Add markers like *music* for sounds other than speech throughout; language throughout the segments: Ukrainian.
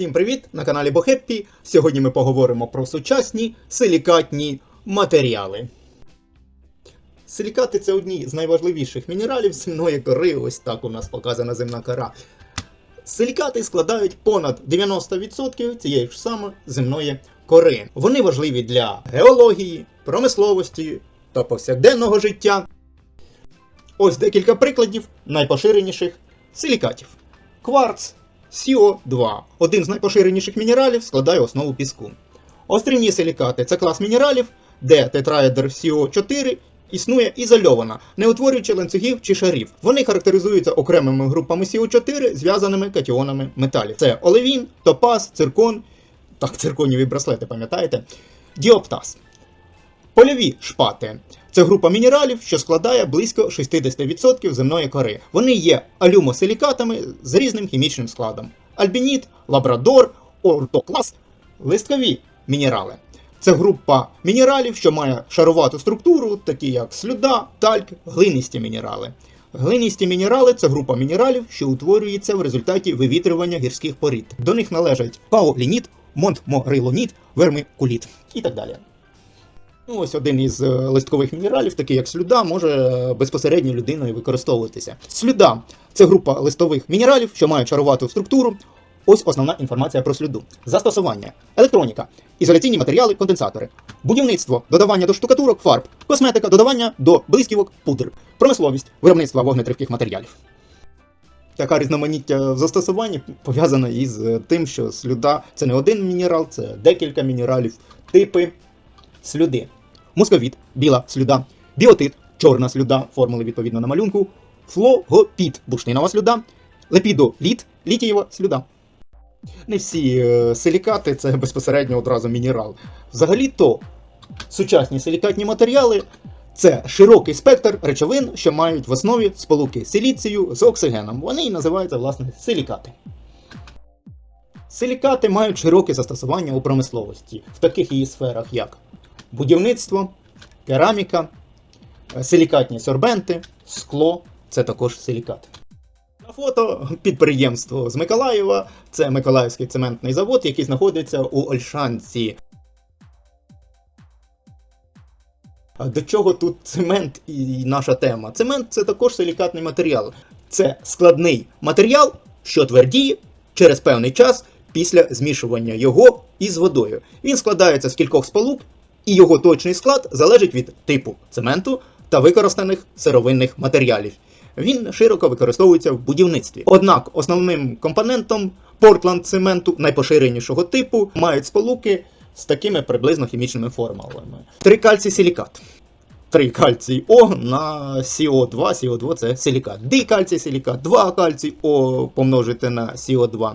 Всім привіт! На каналі Бохеппі. Сьогодні ми поговоримо про сучасні силікатні матеріали. Силікати це одні з найважливіших мінералів земної кори. Ось так у нас показана земна кора. Силікати складають понад 90% цієї ж саме земної кори. Вони важливі для геології, промисловості та повсякденного життя. Ось декілька прикладів найпоширеніших силікатів. Кварц, СіО2 один з найпоширеніших мінералів, складає основу піску. Острівні силікати це клас мінералів, де тетраедр СіО4 існує ізольовано, не утворюючи ланцюгів чи шарів. Вони характеризуються окремими групами СіО4, зв'язаними катіонами металів. Це олевін, топаз, циркон, так, цирконіві браслети, пам'ятаєте? Діоптаз. Польові шпати це група мінералів, що складає близько 60% земної кори. Вони є алюмосилікатами з різним хімічним складом: альбініт, лабрадор, ортоклас, листкові мінерали. Це група мінералів, що має шарувату структуру, такі як слюда, тальк, глинисті мінерали. Глинисті мінерали це група мінералів, що утворюється в результаті вивітрювання гірських порід. До них належать паолініт, монтморилоніт, вермикуліт і так далі. Ну, ось один із е, листкових мінералів, такий як слюда, може е, безпосередньо людиною використовуватися. Слюда це група листових мінералів, що мають шарувату структуру. Ось основна інформація про слюду. Застосування: електроніка, ізоляційні матеріали, конденсатори, будівництво, додавання до штукатурок, фарб, косметика, додавання до блисківок, пудр, промисловість, виробництво вогнетривких матеріалів. Така різноманіття в застосуванні пов'язана із е, тим, що слюда це не один мінерал, це декілька мінералів, типи слюди. Мусковіт, біла слюда, біотит, чорна слюда, формули відповідно на малюнку, флогопіт, бурштинова слюда, лепідоліт, літієва слюда. Не всі е, силікати це безпосередньо одразу мінерал. Взагалі-то сучасні силікатні матеріали це широкий спектр речовин, що мають в основі сполуки силіцію з оксигеном. Вони і називаються, власне, силікати. Силікати мають широке застосування у промисловості в таких її сферах, як будівництво, кераміка, е, силікатні сорбенти, скло це також силікат. На фото підприємство з Миколаєва, це Миколаївський цементний завод, який знаходиться у Ольшанці. До чого тут цемент і наша тема? Цемент це також силікатний матеріал. Це складний матеріал, що твердіє через певний час після змішування його із водою. Він складається з кількох сполук, і його точний склад залежить від типу цементу та використаних сировинних матеріалів. Він широко використовується в будівництві. Однак основним компонентом Портланд цементу найпоширенішого типу мають сполуки з такими приблизно хімічними формулами. Трикальцій силікат. 3 кальцій О на СО2. СО2 це силікат. Дикальцій силікат, 2 кальцій О помножити на СО2.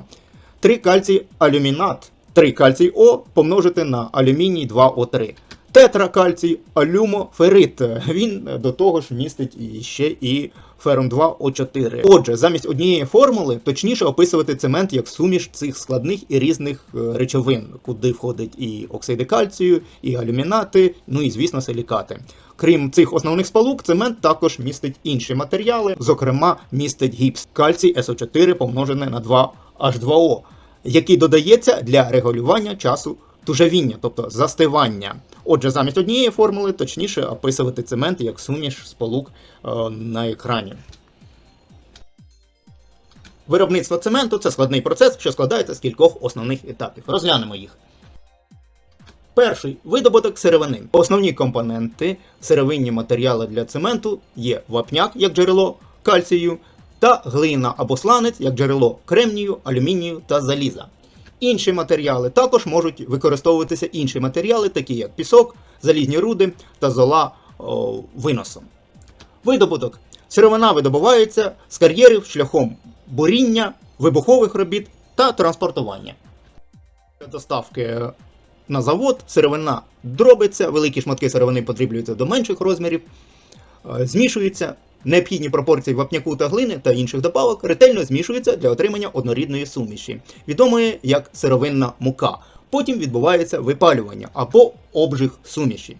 3 кальцій алюмінат. 3 кальцій О помножити на алюміній 2О3. Тетракальцій алюмоферит. Він до того ж містить ще і ферум 2О4. Отже, замість однієї формули точніше описувати цемент як суміш цих складних і різних е, речовин, куди входить і оксиди кальцію, і алюмінати, ну і звісно силікати. Крім цих основних сполук, цемент також містить інші матеріали, зокрема містить гіпс, кальцій СО4 помножене на 2H2O, який додається для регулювання часу тужавіння, тобто застивання. Отже, замість однієї формули точніше описувати цемент як суміш сполук е, на екрані. Виробництво цементу це складний процес, що складається з кількох основних етапів. Розглянемо їх. Перший видобуток сировини. Основні компоненти сировинні матеріали для цементу є вапняк як джерело кальцію та глина або сланець як джерело кремнію, алюмінію та заліза. Інші матеріали також можуть використовуватися інші матеріали, такі як пісок, залізні руди та зола о, виносом. Видобуток. Сировина видобувається з кар'єрів шляхом буріння, вибухових робіт та транспортування. Для доставки на завод сировина дробиться, великі шматки сировини потрібнюються до менших розмірів, е, змішуються. Необхідні пропорції вапняку та глини та інших добавок ретельно змішуються для отримання однорідної суміші, відомої як сировинна мука. Потім відбувається випалювання або обжиг суміші.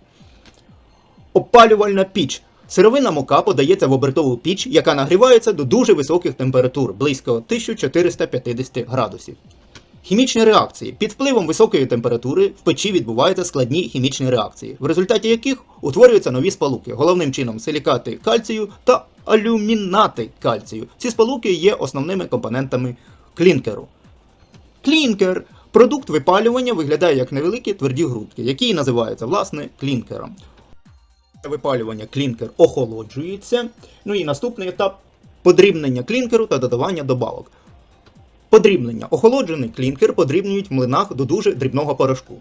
Опалювальна піч. Сировинна мука подається в обертову піч, яка нагрівається до дуже високих температур, близько 1450 градусів. Хімічні реакції. Під впливом високої температури в печі відбуваються складні хімічні реакції, в результаті яких утворюються нові сполуки, головним чином силікати кальцію та алюмінати кальцію. Ці сполуки є основними компонентами клінкеру. Клінкер продукт випалювання виглядає як невеликі тверді грудки, які називаються власне клінкером. Випалювання клінкер охолоджується. Ну і наступний етап подрібнення клінкеру та додавання добавок. Подрібнення. Охолоджений клінкер подрібнюють в млинах до дуже дрібного порошку.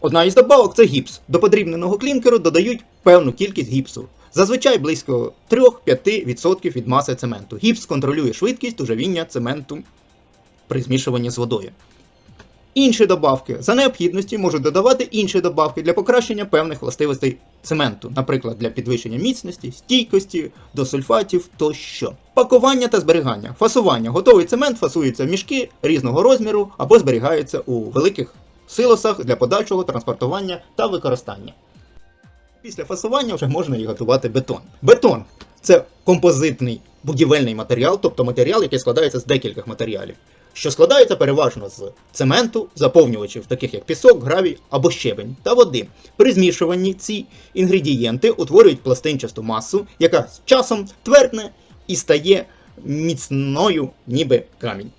Одна із добавок це гіпс. До подрібненого клінкеру додають певну кількість гіпсу. Зазвичай близько 3-5% від маси цементу. Гіпс контролює швидкість ужавіння цементу при змішуванні з водою. Інші добавки за необхідності можуть додавати інші добавки для покращення певних властивостей цементу, наприклад, для підвищення міцності, стійкості, до сульфатів тощо. Пакування та зберігання. Фасування. Готовий цемент фасується в мішки різного розміру або зберігається у великих силосах для подальшого транспортування та використання. Після фасування вже можна і готувати бетон. Бетон це композитний будівельний матеріал, тобто матеріал, який складається з декількох матеріалів, що складається переважно з цементу, заповнювачів, таких як пісок, гравій або щебень та води. При змішуванні ці інгредієнти утворюють пластинчасту масу, яка з часом твердне і стає міцною, ніби камінь.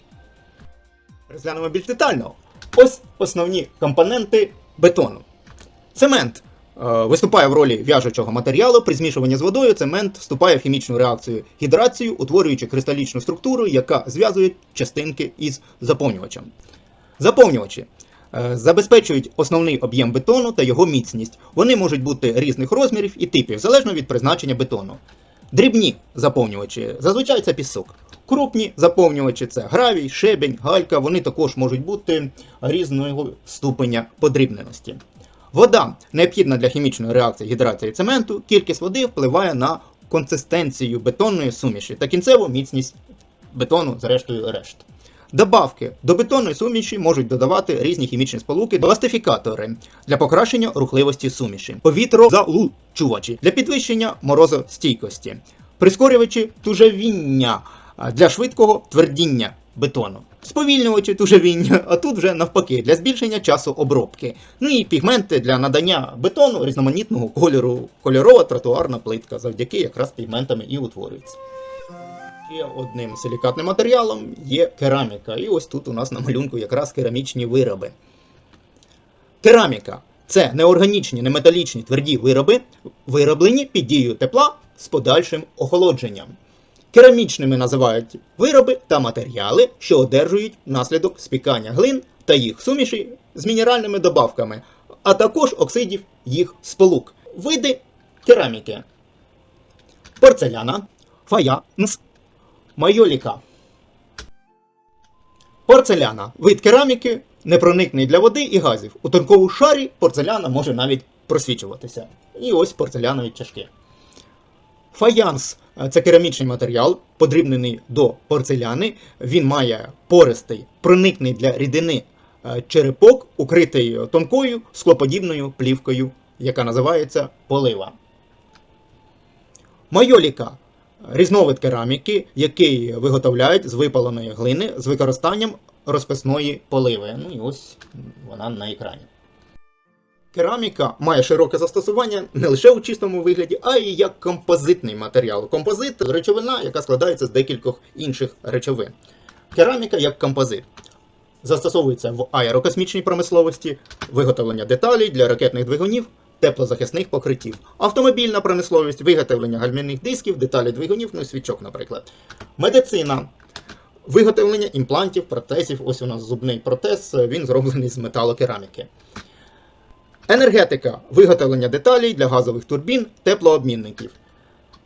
Розглянемо більш детально. Ось основні компоненти бетону. Цемент виступає в ролі в'яжучого матеріалу. При змішуванні з водою цемент вступає в хімічну реакцію гідрацію, утворюючи кристалічну структуру, яка зв'язує частинки із заповнювачем. Заповнювачі е, забезпечують основний об'єм бетону та його міцність. Вони можуть бути різних розмірів і типів, залежно від призначення бетону. Дрібні заповнювачі зазвичай це пісок. Крупні заповнювачі це гравій, щебень, галька. Вони також можуть бути різного ступеня подрібненості. Вода необхідна для хімічної реакції гідрації цементу. Кількість води впливає на консистенцію бетонної суміші та кінцеву міцність бетону, зрештою решт. Добавки до бетонної суміші можуть додавати різні хімічні сполуки, пластифікатори для покращення рухливості суміші, повітрозалучувачі для підвищення морозостійкості, прискорювачі тужавіння для швидкого твердіння бетону, сповільнювачі тужавіння, а тут вже навпаки для збільшення часу обробки. Ну і пігменти для надання бетону різноманітного кольору, кольорова тротуарна плитка, завдяки якраз пігментами і утворюється. Ще одним силікатним матеріалом є кераміка. І ось тут у нас на малюнку якраз керамічні вироби. Кераміка це неорганічні, неметалічні тверді вироби, вироблені під дією тепла з подальшим охолодженням. Керамічними називають вироби та матеріали, що одержують внаслідок спікання глин та їх суміші з мінеральними добавками, а також оксидів їх сполук. Види кераміки: порцеляна, фаянс, майоліка. Порцеляна вид кераміки, непроникний для води і газів. У тонкому шарі порцеляна може навіть просвічуватися. І ось порцелянові чашки. Фаянс це керамічний матеріал, подрібнений до порцеляни. Він має пористий, проникний для рідини е, черепок, укритий тонкою склоподібною плівкою, яка називається полива. Майоліка різновид кераміки, який виготовляють з випаленої глини з використанням розписної поливи. Ну і ось вона на екрані. Кераміка має широке застосування не лише у чистому вигляді, а й як композитний матеріал. Композит речовина, яка складається з декількох інших речовин. Кераміка як композит. Застосовується в аерокосмічній промисловості, виготовлення деталей для ракетних двигунів, теплозахисних покриттів, автомобільна промисловість, виготовлення гальмівних дисків, деталі двигунів, ну і свічок, наприклад. Медицина. Виготовлення імплантів, протезів. Ось у нас зубний протез, він зроблений з металокераміки. Енергетика виготовлення деталей для газових турбін, теплообмінників.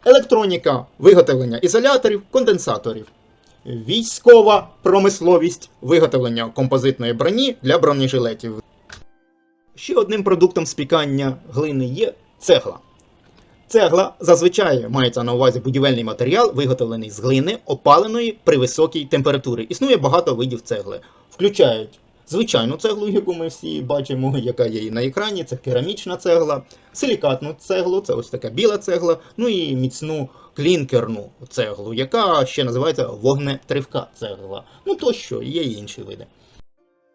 Електроніка виготовлення ізоляторів, конденсаторів. Військова промисловість виготовлення композитної броні для бронежилетів. Ще одним продуктом спікання глини є цегла. Цегла зазвичай мається на увазі будівельний матеріал, виготовлений з глини, опаленої при високій температурі. Існує багато видів цегли. Включають звичайну цеглу, яку ми всі бачимо, яка є і на екрані, це керамічна цегла, силікатну цеглу, це ось така біла цегла, ну і міцну клінкерну цеглу, яка ще називається вогнетривка цегла. Ну тощо, є і інші види.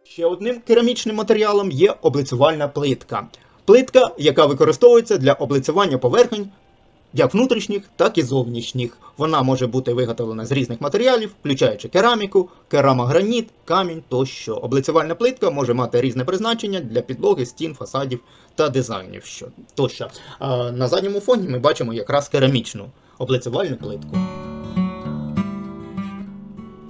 Ще одним керамічним матеріалом є облицювальна плитка. Плитка, яка використовується для облицювання поверхень як внутрішніх, так і зовнішніх. Вона може бути виготовлена з різних матеріалів, включаючи кераміку, керамограніт, камінь тощо. Облицювальна плитка може мати різне призначення для підлоги, стін, фасадів та дизайнів. Що тощо. А на задньому фоні ми бачимо якраз керамічну облицювальну плитку.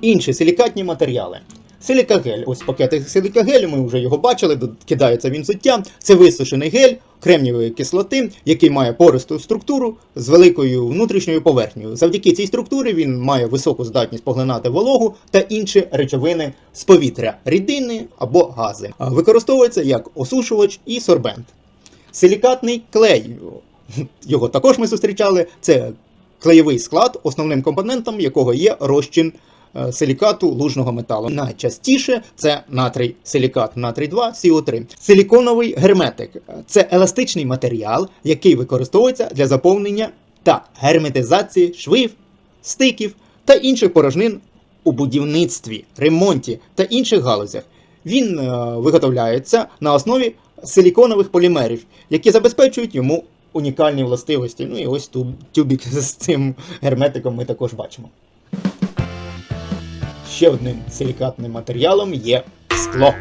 Інші силікатні матеріали. Силікагель. Ось пакетик силікагелю, ми вже його бачили, кидається він взуття. Це висушений гель кремнієвої кислоти, який має пористу структуру з великою внутрішньою поверхнею. Завдяки цій структурі він має високу здатність поглинати вологу та інші речовини з повітря, рідини або гази. Використовується як осушувач і сорбент. Силікатний клей. Його також ми зустрічали. Це клеєвий склад, основним компонентом якого є розчин силікату лужного металу. Найчастіше це натрій силікат, натрій 2 СО3. Силіконовий герметик це еластичний матеріал, який використовується для заповнення та герметизації швів, стиків та інших порожнин у будівництві, ремонті та інших галузях. Він е, виготовляється на основі силіконових полімерів, які забезпечують йому унікальні властивості. Ну і ось туб, тюбік з цим герметиком ми також бачимо. Ще одним силікатним матеріалом є скло.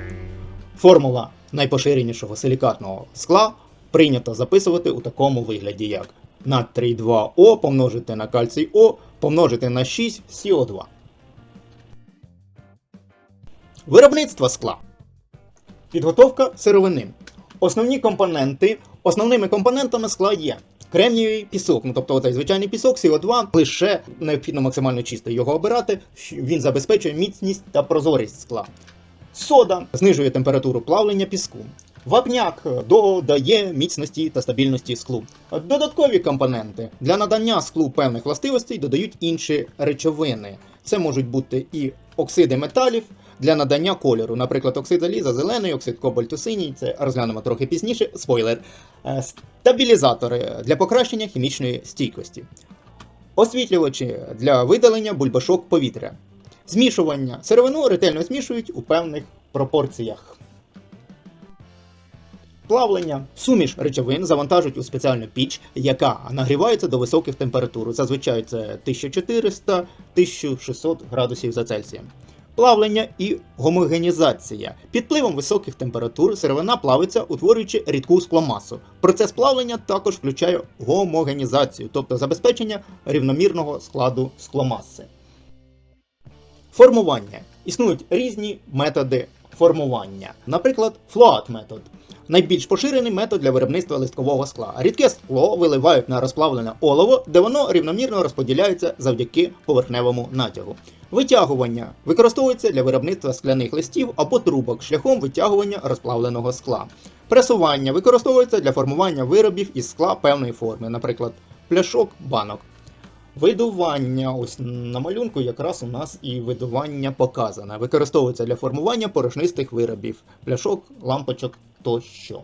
Формула найпоширенішого силікатного скла прийнято записувати у такому вигляді, як натрій 2О помножити на кальцій О помножити на 6 СО2. Виробництво скла. Підготовка сировини. Основні компоненти. Основними компонентами скла є кремнієвий пісок, ну тобто оцей звичайний пісок, СО2, лише необхідно максимально чисто його обирати. Він забезпечує міцність та прозорість скла. Сода знижує температуру плавлення піску. Вапняк додає міцності та стабільності склу. Додаткові компоненти для надання склу певних властивостей додають інші речовини. Це можуть бути і оксиди металів для надання кольору, наприклад, оксид заліза зелений, оксид кобальту синій, це розглянемо трохи пізніше. Спойлер. Е, Стабілізатори для покращення хімічної стійкості. Освітлювачі для видалення бульбашок повітря. Змішування. Сировину ретельно змішують у певних пропорціях. Плавлення. Суміш речовин завантажують у спеціальну піч, яка нагрівається до високих температур. Зазвичай це 1400-1600 градусів за Цельсієм. Плавлення і гомогенізація. Під впливом високих температур сировина плавиться, утворюючи рідку скломасу. Процес плавлення також включає гомогенізацію, тобто забезпечення рівномірного складу скломаси. Формування. Існують різні методи формування. Наприклад, флоат метод. Найбільш поширений метод для виробництва листкового скла. Рідке скло виливають на розплавлене олово, де воно рівномірно розподіляється завдяки поверхневому натягу. Витягування використовується для виробництва скляних листів або трубок шляхом витягування розплавленого скла. Пресування використовується для формування виробів із скла певної форми, наприклад, пляшок, банок. Видування, ось на малюнку якраз у нас і видування показане. Використовується для формування порожнистих виробів, пляшок, лампочок тощо.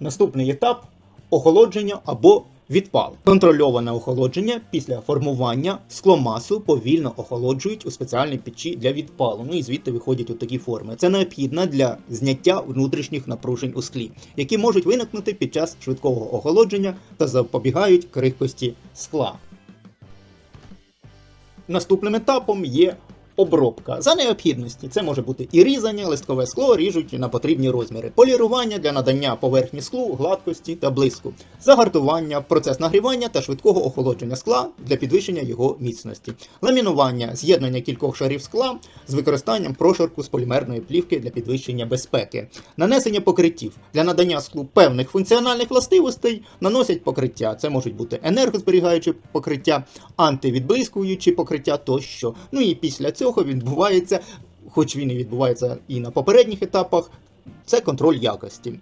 Наступний етап охолодження або відпал. Контрольоване охолодження після формування скломасу повільно охолоджують у спеціальній печі для відпалу. Ну і звідти виходять у такі форми. Це необхідно для зняття внутрішніх напружень у склі, які можуть виникнути під час швидкого охолодження та запобігають крихкості скла. Наступним етапом є обробка. За необхідності це може бути і різання, листкове скло ріжуть на потрібні розміри, полірування для надання поверхні склу, гладкості та блиску, загартування, процес нагрівання та швидкого охолодження скла для підвищення його міцності, ламінування, з'єднання кількох шарів скла з використанням прошарку з полімерної плівки для підвищення безпеки, нанесення покриттів для надання склу певних функціональних властивостей наносять покриття. Це можуть бути енергозберігаючі покриття, антивідблискуючі покриття тощо. Ну і після цього відбувається, хоч він і відбувається і на попередніх етапах, це контроль якості.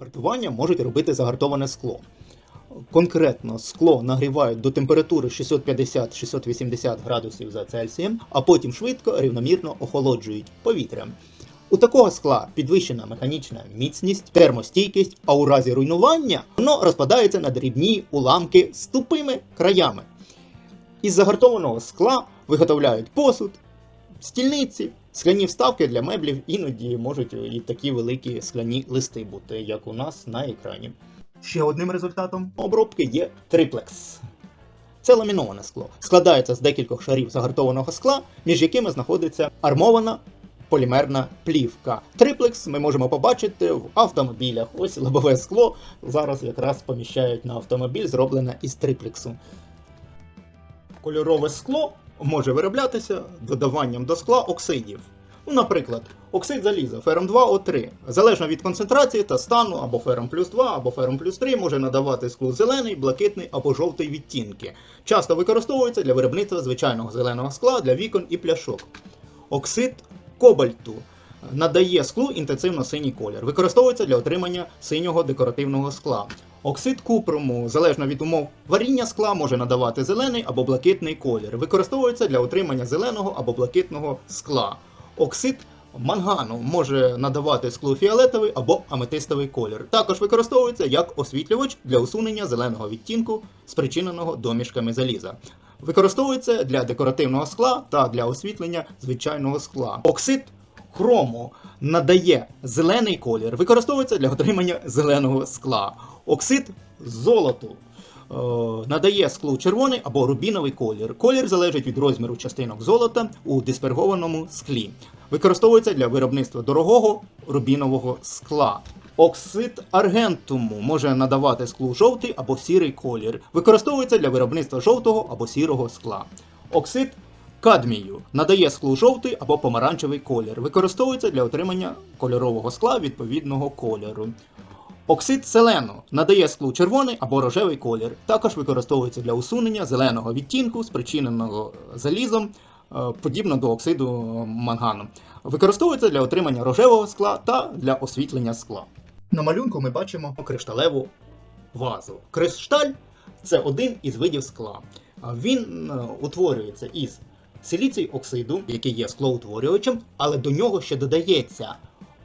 Гартування можуть робити загартоване скло. Конкретно скло нагрівають до температури 650-680 градусів за Цельсієм, а потім швидко рівномірно охолоджують повітрям. У такого скла підвищена механічна міцність, термостійкість, а у разі руйнування воно розпадається на дрібні уламки з тупими краями. Із загартованого скла виготовляють посуд, стільниці, скляні вставки для меблів, іноді можуть і такі великі скляні листи бути, як у нас на екрані. Ще одним результатом обробки є триплекс. Це ламіноване скло. Складається з декількох шарів загартованого скла, між якими знаходиться армована полімерна плівка. Триплекс ми можемо побачити в автомобілях. Ось лобове скло зараз якраз поміщають на автомобіль, зроблене із триплексу. Кольорове скло може вироблятися додаванням до скла оксидів. Ну, наприклад, оксид заліза фером 2О3, залежно від концентрації та стану, або фером плюс 2, або фером плюс 3, може надавати склу зелений, блакитний або жовтий відтінки. Часто використовується для виробництва звичайного зеленого скла для вікон і пляшок. Оксид кобальту надає склу інтенсивно синій колір. Використовується для отримання синього декоративного скла. Оксид купруму, залежно від умов варіння скла, може надавати зелений або блакитний колір. Використовується для отримання зеленого або блакитного скла. Оксид мангану може надавати склу фіолетовий або аметистовий колір. Також використовується як освітлювач для усунення зеленого відтінку, спричиненого домішками заліза. Використовується для декоративного скла та для освітлення звичайного скла. Оксид хрому надає зелений колір, використовується для отримання зеленого скла. Оксид золоту е, надає склу червоний або рубіновий колір. Колір залежить від розміру частинок золота у диспергованому склі. Використовується для виробництва дорогого рубінового скла. Оксид аргентуму може надавати склу жовтий або сірий колір. Використовується для виробництва жовтого або сірого скла. Оксид кадмію надає склу жовтий або помаранчевий колір. Використовується для отримання кольорового скла відповідного кольору. Оксид селену надає склу червоний або рожевий колір. Також використовується для усунення зеленого відтінку, спричиненого залізом, е, подібно до оксиду мангану. Використовується для отримання рожевого скла та для освітлення скла. На малюнку ми бачимо кришталеву вазу. Кришталь це один із видів скла. Він е, утворюється із силіцій оксиду, який є склоутворювачем, але до нього ще додається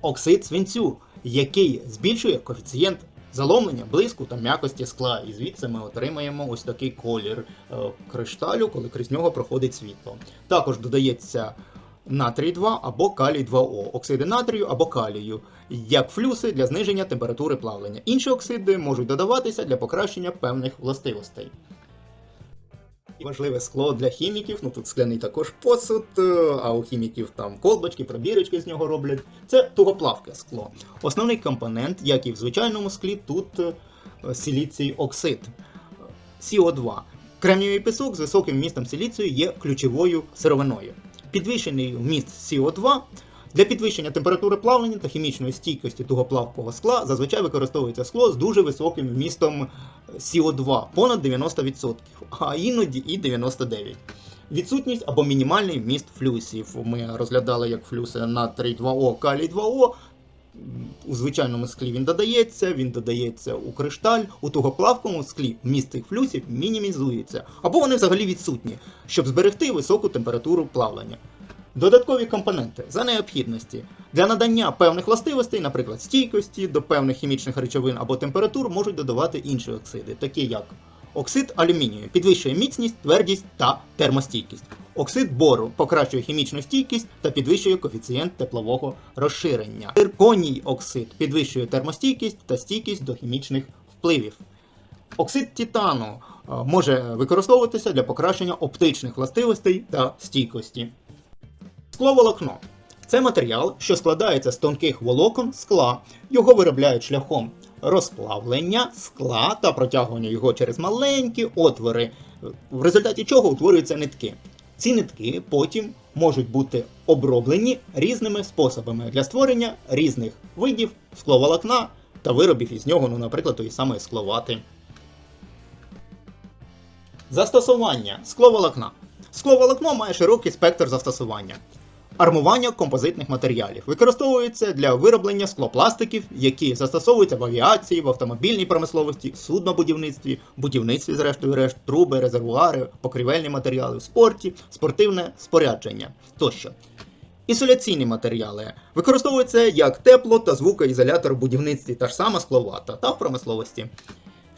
оксид свинцю, який збільшує коефіцієнт заломлення, блиску та м'якості скла. І звідси ми отримаємо ось такий колір е, кришталю, коли крізь нього проходить світло. Також додається натрій 2 або калій 2О, оксиди натрію або калію, як флюси для зниження температури плавлення. Інші оксиди можуть додаватися для покращення певних властивостей. Важливе скло для хіміків, ну тут скляний також посуд, е, а у хіміків там колбочки, пробірочки з нього роблять. Це тугоплавке скло. Основний компонент, як і в звичайному склі, тут е, силіцій оксид СО2. Кремнієвий пісок з високим вмістом силіцію є ключовою сировиною. Підвищений вміст СО2 для підвищення температури плавлення та хімічної стійкості тугоплавкого скла зазвичай використовується скло з дуже високим вмістом СО2 понад 90%, а іноді і 99%. Відсутність або мінімальний вміст флюсів. Ми розглядали як флюси натрій 2О, калій 2О. У звичайному склі він додається, він додається у кришталь, у тугоплавкому склі вміст цих флюсів мінімізується, або вони взагалі відсутні, щоб зберегти високу температуру плавлення. Додаткові компоненти за необхідності для надання певних властивостей, наприклад, стійкості до певних хімічних речовин або температур, можуть додавати інші оксиди, такі як оксид алюмінію, підвищує міцність, твердість та термостійкість. Оксид бору покращує хімічну стійкість та підвищує коефіцієнт теплового розширення. Цирконій оксид підвищує термостійкість та стійкість до хімічних впливів. Оксид титану е, може використовуватися для покращення оптичних властивостей та стійкості. Скловолокно це матеріал, що складається з тонких волокон скла. Його виробляють шляхом розплавлення скла та протягування його через маленькі отвори, в результаті чого утворюються нитки. Ці нитки потім можуть бути оброблені різними способами для створення різних видів скловолокна та виробів із нього, ну, наприклад, тої самої скловати. Застосування скловолокна. Скловолокно має широкий спектр застосування. Армування композитних матеріалів використовується для вироблення склопластиків, які застосовуються в авіації, в автомобільній промисловості, суднобудівництві, будівництві, зрештою решт, труби, резервуари, покрівельні матеріали в спорті, спортивне спорядження тощо. Ізоляційні матеріали використовуються як тепло та звукоізолятор в будівництві та ж сама скловата та в промисловості.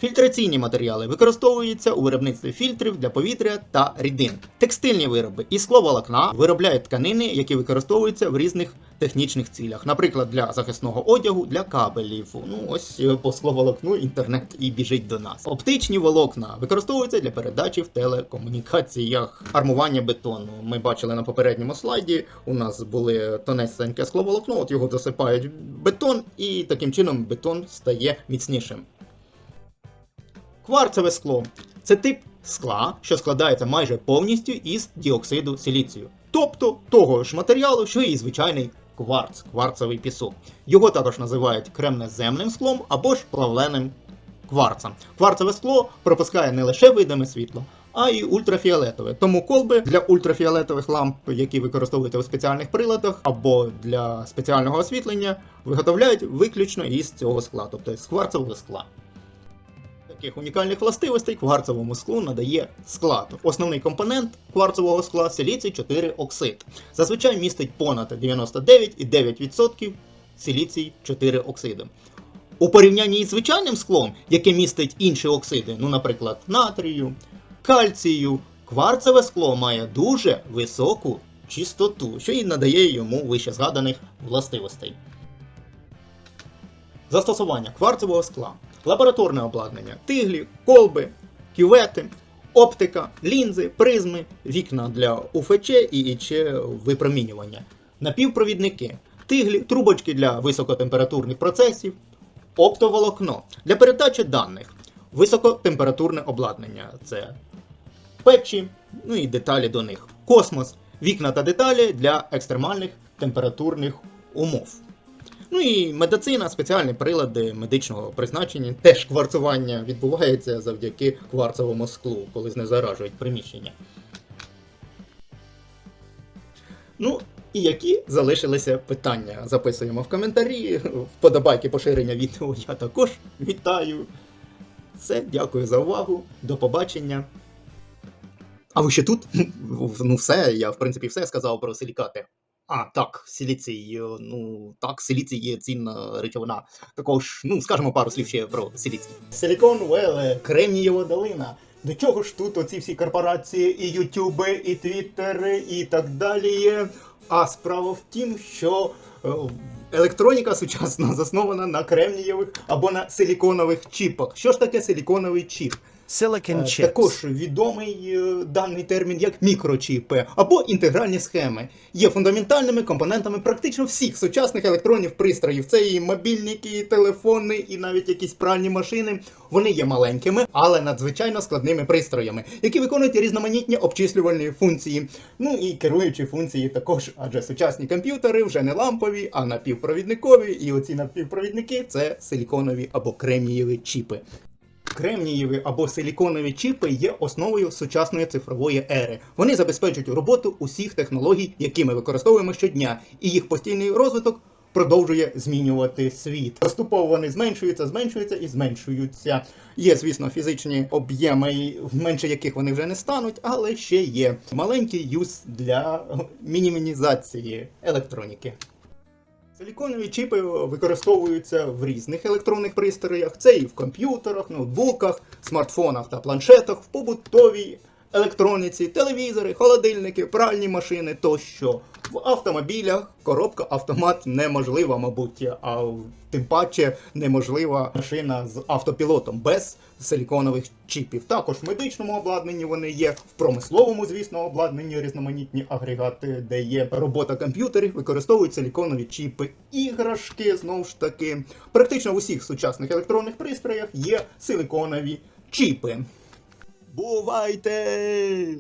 Фільтраційні матеріали використовуються у виробництві фільтрів для повітря та рідин. Текстильні вироби і скловолокна виробляють тканини, які використовуються в різних технічних цілях, наприклад, для захисного одягу, для кабелів. Ну ось е, по скловолокну інтернет і біжить до нас. Оптичні волокна використовуються для передачі в телекомунікаціях. Армування бетону. Ми бачили на попередньому слайді. У нас були тонесеньке скловолокно, от його досипають бетон, і таким чином бетон стає міцнішим. Кварцеве скло це тип скла, що складається майже повністю із діоксиду силіцію, тобто того ж матеріалу, що і звичайний кварц, кварцевий пісок. Його також називають кремнеземним склом або ж плавленим кварцем. Кварцеве скло пропускає не лише видиме світло, а й ультрафіолетове. Тому колби для ультрафіолетових ламп, які використовуєте у спеціальних приладах або для спеціального освітлення, виготовляють виключно із цього скла, тобто з кварцевого скла. Таких унікальних властивостей кварцевому склу надає склад. Основний компонент кварцевого скла силіцій 4 оксид. Зазвичай містить понад 99,9% силіцій 4 оксиди. У порівнянні із звичайним склом, яке містить інші оксиди, ну, наприклад, натрію, кальцію, кварцеве скло має дуже високу чистоту, що і надає йому вище згаданих властивостей. Застосування кварцевого скла, лабораторне обладнання, тиглі, колби, кювети, оптика, лінзи, призми, вікна для УФЧ і ІЧ випромінювання, напівпровідники, тиглі, трубочки для високотемпературних процесів, оптоволокно для передачі даних, високотемпературне обладнання це печі, ну і деталі до них, космос, вікна та деталі для екстремальних температурних умов. Ну і медицина, спеціальні прилади медичного призначення. Теж кварцування відбувається завдяки кварцевому склу, коли знезаражують приміщення. Ну, і які залишилися питання? Записуємо в коментарі. Вподобайки поширення відео я також вітаю. Все, дякую за увагу. До побачення. А ви ще тут? Ну, все, я в принципі все сказав про силікати. А, так, силіцій, ну так, силіцій є цінна речовина. Також, ну, скажемо пару слів ще про силіцій. Силікон Веле, Кремнієва долина. До чого ж тут оці всі корпорації, і Ютуби, і Твіттери, і так далі. А справа в тім, що е, електроніка сучасна *laughs* заснована на кремнієвих або на силіконових чіпах. Що ж таке силіконовий чіп? Silicon Е, chips. Також відомий е, даний термін як мікрочіпи або інтегральні схеми. Є фундаментальними компонентами практично всіх сучасних електронних пристроїв. Це і мобільники, і телефони, і навіть якісь пральні машини. Вони є маленькими, але надзвичайно складними пристроями, які виконують різноманітні обчислювальні функції. Ну і керуючі функції також, адже сучасні комп'ютери вже не лампові, а напівпровідникові. І оці напівпровідники це силіконові або кремнієві чіпи. Кремнієві або силіконові чіпи є основою сучасної цифрової ери. Вони забезпечують роботу усіх технологій, які ми використовуємо щодня, і їх постійний розвиток продовжує змінювати світ. Поступово вони зменшуються, зменшуються і зменшуються. Є, звісно, фізичні об'єми, менше яких вони вже не стануть, але ще є маленький юз для мінімізації електроніки. Силіконові чіпи використовуються в різних електронних пристроях. Це і в комп'ютерах, ноутбуках, смартфонах та планшетах, в побутовій електроніці, телевізори, холодильники, пральні машини тощо. В автомобілях коробка автомат неможлива, мабуть, а тим паче неможлива машина з автопілотом без силіконових чіпів. Також в медичному обладнанні вони є, в промисловому, звісно, обладнанні різноманітні агрегати, де є робота комп'ютерів, використовують силіконові чіпи, іграшки, знову ж таки. Практично в усіх сучасних електронних пристроях є силиконові чіпи. Бувайте!